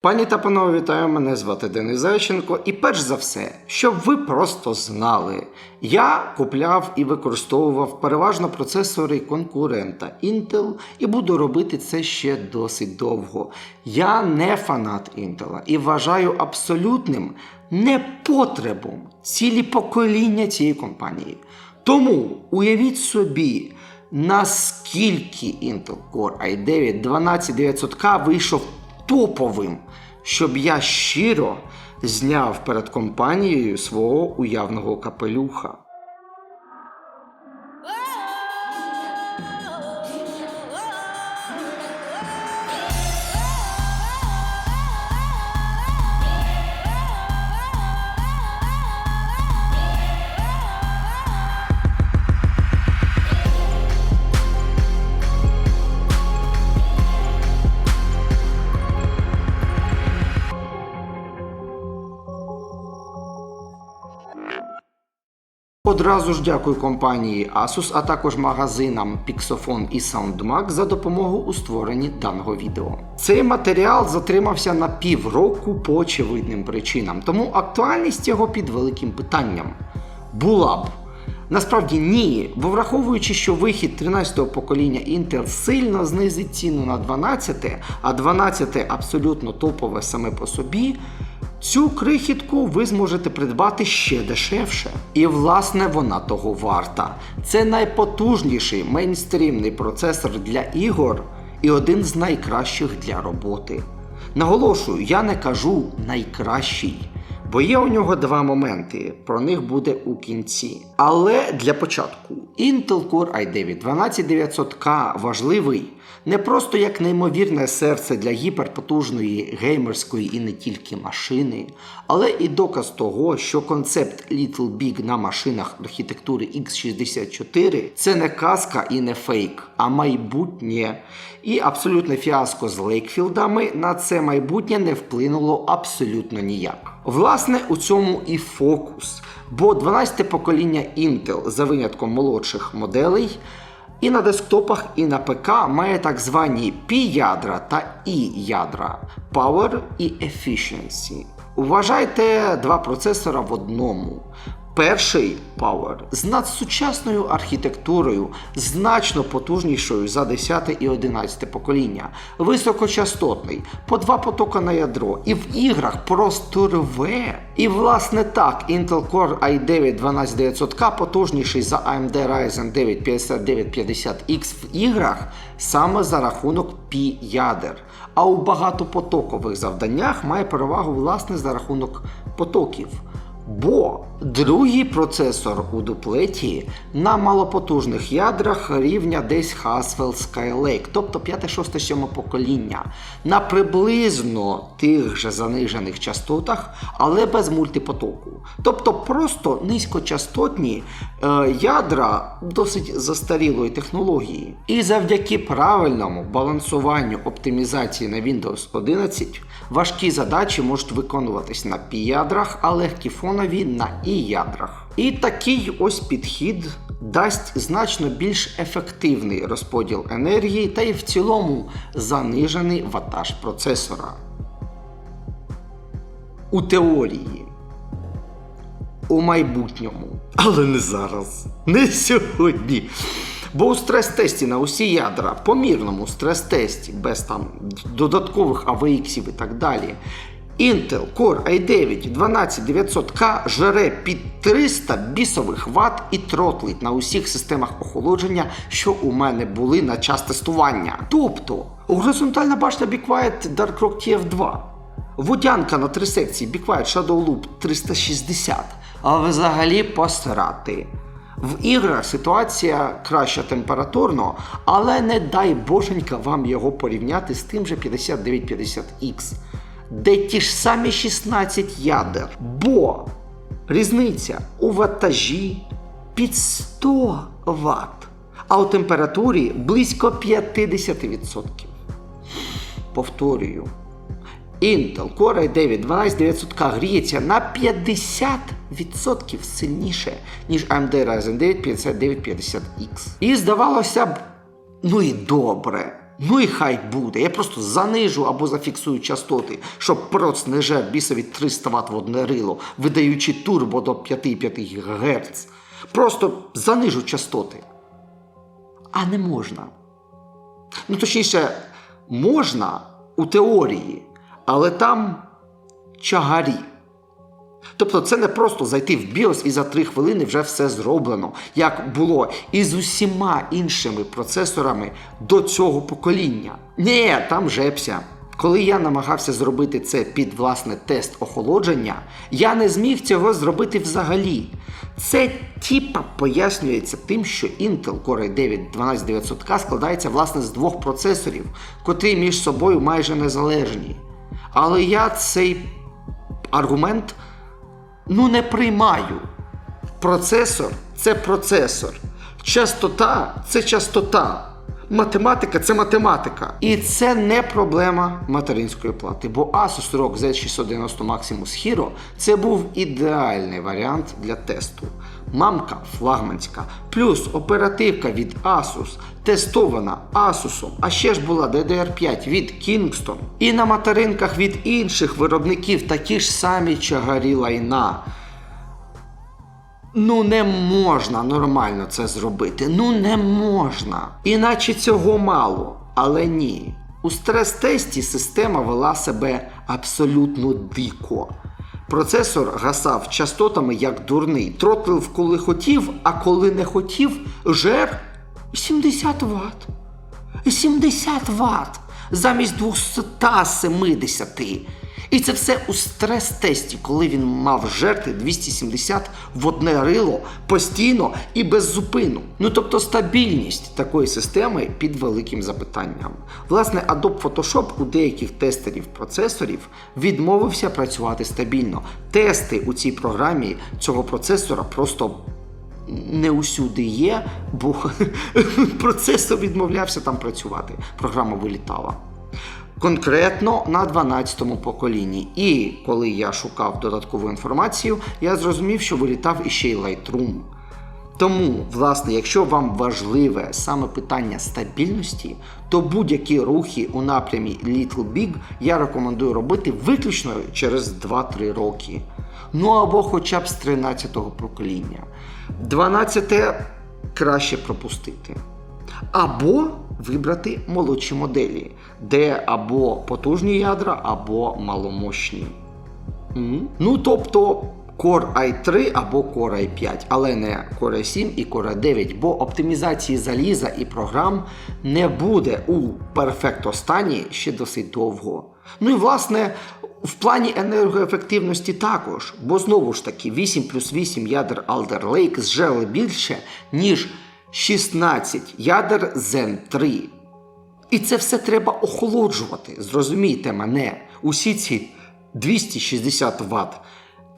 Пані та панове, вітаю, мене звати Денис Зайченко. І перш за все, щоб ви просто знали, я купляв і використовував переважно процесори конкурента Intel і буду робити це ще досить довго. Я не фанат Intel і вважаю абсолютним непотребом цілі покоління цієї компанії. Тому уявіть собі, наскільки Intel Core i9 12900K вийшов топовим, щоб я щиро зняв перед компанією свого уявного капелюха. Одразу ж дякую компанії Asus, а також магазинам Pixofon і SoundMax за допомогу у створенні даного відео. Цей матеріал затримався на півроку по очевидним причинам, тому актуальність його під великим питанням. Була б. Насправді ні, бо враховуючи, що вихід 13-го покоління Intel сильно знизить ціну на 12, а 12 абсолютно топове саме по собі, цю крихітку ви зможете придбати ще дешевше. І власне вона того варта. Це найпотужніший мейнстрімний процесор для ігор і один з найкращих для роботи. Наголошую, я не кажу найкращий. Бо є у нього два моменти, про них буде у кінці. Але для початку Intel Core i9 12900K важливий не просто як неймовірне серце для гіперпотужної геймерської і не тільки машини, але і доказ того, що концепт Little Big на машинах архітектури X64 це не казка і не фейк, а майбутнє. І абсолютне фіаско з Лейкфілдами на це майбутнє не вплинуло абсолютно ніяк. Власне, у цьому і фокус. Бо 12 покоління Intel за винятком молодших моделей. І на десктопах, і на ПК має так звані P-ядра та E-ядра Power і Efficiency. Вважайте два процесора в одному. Перший Power з надсучасною архітектурою, значно потужнішою за 10 і 11 покоління, високочастотний, по два потока на ядро, і в іграх просто рве. І власне так, Intel Core i9 12900K потужніший за AMD Ryzen 9 5950X в іграх саме за рахунок P ядер. А у багатопотокових завданнях має перевагу власне за рахунок потоків. Бо другий процесор у дуплеті на малопотужних ядрах рівня десь Haswell Skylake, тобто 5, 6, 7 покоління, на приблизно тих же занижених частотах, але без мультипотоку. Тобто просто низькочастотні е, ядра досить застарілої технології. І завдяки правильному балансуванню оптимізації на Windows 11 важкі задачі можуть виконуватись на пі-ядрах, а легкі фонові на і-ядрах. І такий ось підхід дасть значно більш ефективний розподіл енергії та й в цілому занижений ватаж процесора. У теорії. У майбутньому. Але не зараз. Не сьогодні. Бо у стрес-тесті на усі ядра, помірному стрес-тесті, без там додаткових AVX і так далі, Intel Core i9 12900K жере під 300 бісових ватт і тротлить на усіх системах охолодження, що у мене були на час тестування. Тобто, горизонтальна башта Be Quiet Dark Rock TF2, водянка на три секції Be Shadow Loop 360, а взагалі посрати. В іграх ситуація краща температурно, але не дай боженька вам його порівняти з тим же 5950X, де ті ж самі 16 ядер. Бо різниця у ваттажі під 100 Вт, а у температурі близько 50%. Повторюю. Intel Core i9 12900K гріється на 50% сильніше, ніж AMD Ryzen 9 5950X. І здавалося б, ну і добре. Ну і хай буде. Я просто занижу або зафіксую частоти, щоб проц не жер бісові 300 Вт в одне рило, видаючи турбо до 5,5 ГГц. Просто занижу частоти. А не можна. Ну, точніше, можна у теорії, але там чагарі. Тобто це не просто зайти в BIOS і за 3 хвилини вже все зроблено, як було і з усіма іншими процесорами до цього покоління. Ні, там жепся. Коли я намагався зробити це під власне тест охолодження, я не зміг цього зробити взагалі. Це типа пояснюється тим, що Intel Core i9 12900K складається власне з двох процесорів, котрі між собою майже незалежні. Але я цей аргумент ну не приймаю. Процесор це процесор. Частота це частота. Математика це математика. І це не проблема материнської плати, бо Asus ROG Z690 Maximus Hero це був ідеальний варіант для тесту. Мамка флагманська, плюс оперативка від Asus, тестована Asus, а ще ж була DDR5 від Kingston. І на материнках від інших виробників такі ж самі чагарі лайна. Ну не можна нормально це зробити. Ну не можна. Іначе цього мало. Але ні. У стрес-тесті система вела себе абсолютно дико. Процесор гасав частотами як дурний, тротлив коли хотів, а коли не хотів, жер 70 Вт. 70 Вт замість 270. І це все у стрес-тесті, коли він мав жерти 270 в одне рило постійно і без зупину. Ну тобто стабільність такої системи під великим запитанням. Власне, Adobe Photoshop у деяких тестерів процесорів відмовився працювати стабільно. Тести у цій програмі цього процесора просто не усюди є, бо процесор відмовлявся там працювати. Програма вилітала. Конкретно на 12-му поколінні. І коли я шукав додаткову інформацію, я зрозумів, що вилітав іще й Lightroom. Тому, власне, якщо вам важливе саме питання стабільності, то будь-які рухи у напрямі Little Big я рекомендую робити виключно через 2-3 роки. Ну або хоча б з 13-го покоління. 12-те краще пропустити. Або вибрати молодші моделі, де або потужні ядра, або маломощні. Ну, тобто Core i3 або Core i5, але не Core i7 і Core i9, бо оптимізації заліза і програм не буде у перфекто стані ще досить довго. Ну і власне. В плані енергоефективності також, бо знову ж таки 8 плюс 8 ядер Alder Lake зжерли більше, ніж 16 ядер Zen 3. І це все треба охолоджувати. Зрозумійте мене, усі ці 260 Вт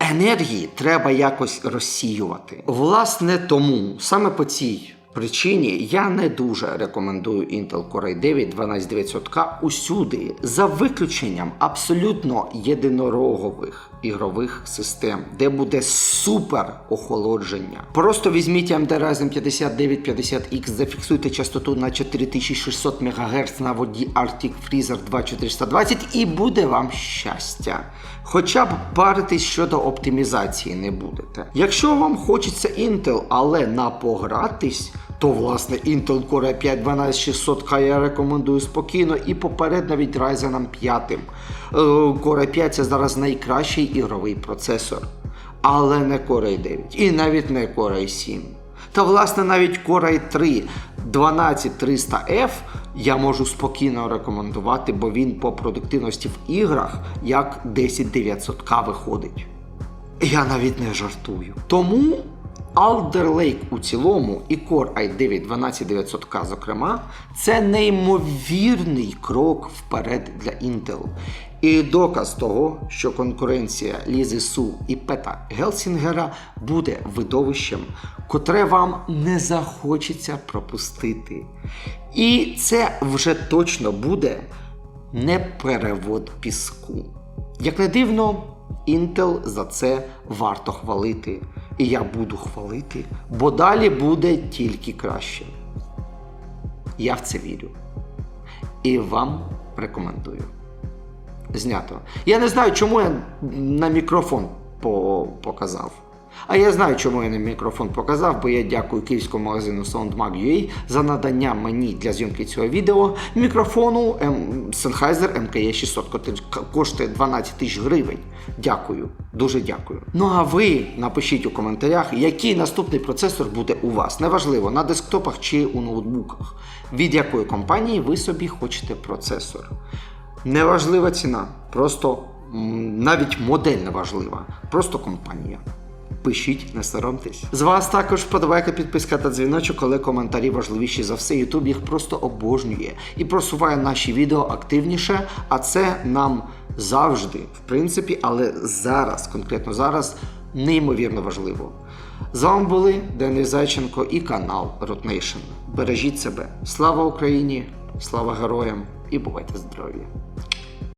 енергії треба якось розсіювати. Власне, тому саме по цій причині я не дуже рекомендую Intel Core i9 12900K усюди, за виключенням абсолютно єдинорогових ігрових систем, де буде супер охолодження. Просто візьміть AMD Ryzen 5950X, зафіксуйте частоту на 4600 МГц на воді Arctic Freezer 2420 і буде вам щастя. Хоча б паритись щодо оптимізації не будете. Якщо вам хочеться Intel, але на погратись, то власне Intel Core i5 12600K я рекомендую спокійно і поперед навіть Ryzen 5. Е, Core i5 це зараз найкращий ігровий процесор. Але не Core i9 і навіть не Core i7. Та власне навіть Core i3 12300F я можу спокійно рекомендувати, бо він по продуктивності в іграх як 10900К виходить. Я навіть не жартую. Тому Alder Lake у цілому і Core i9 12900K, зокрема, це неймовірний крок вперед для Intel. І доказ того, що конкуренція Лізи Су і Пета Гелсінгера буде видовищем, котре вам не захочеться пропустити. І це вже точно буде не перевод піску. Як не дивно, Intel за це варто хвалити. І я буду хвалити, бо далі буде тільки краще. Я в це вірю. і вам рекомендую. Знято. Я не знаю, чому я на мікрофон по- показав. А я знаю, чому я на мікрофон показав, бо я дякую київському магазину SoundMag.ua за надання мені для зйомки цього відео мікрофону Sennheiser MKE 600, який коштує 12 тисяч гривень. Дякую, дуже дякую. Ну а ви напишіть у коментарях, який наступний процесор буде у вас. Неважливо, на десктопах чи у ноутбуках. Від якої компанії ви собі хочете процесор. Неважлива ціна, просто навіть модель не важлива, просто компанія. Пишіть, не соромтесь. З вас також вподобайка, підписка та дзвіночок, коли коментарі важливіші за все. Ютуб їх просто обожнює і просуває наші відео активніше, а це нам завжди, в принципі, але зараз, конкретно зараз, неймовірно важливо. З вами були Денис Зайченко і канал Root Бережіть себе. Слава Україні! Слава героям і бувайте здорові!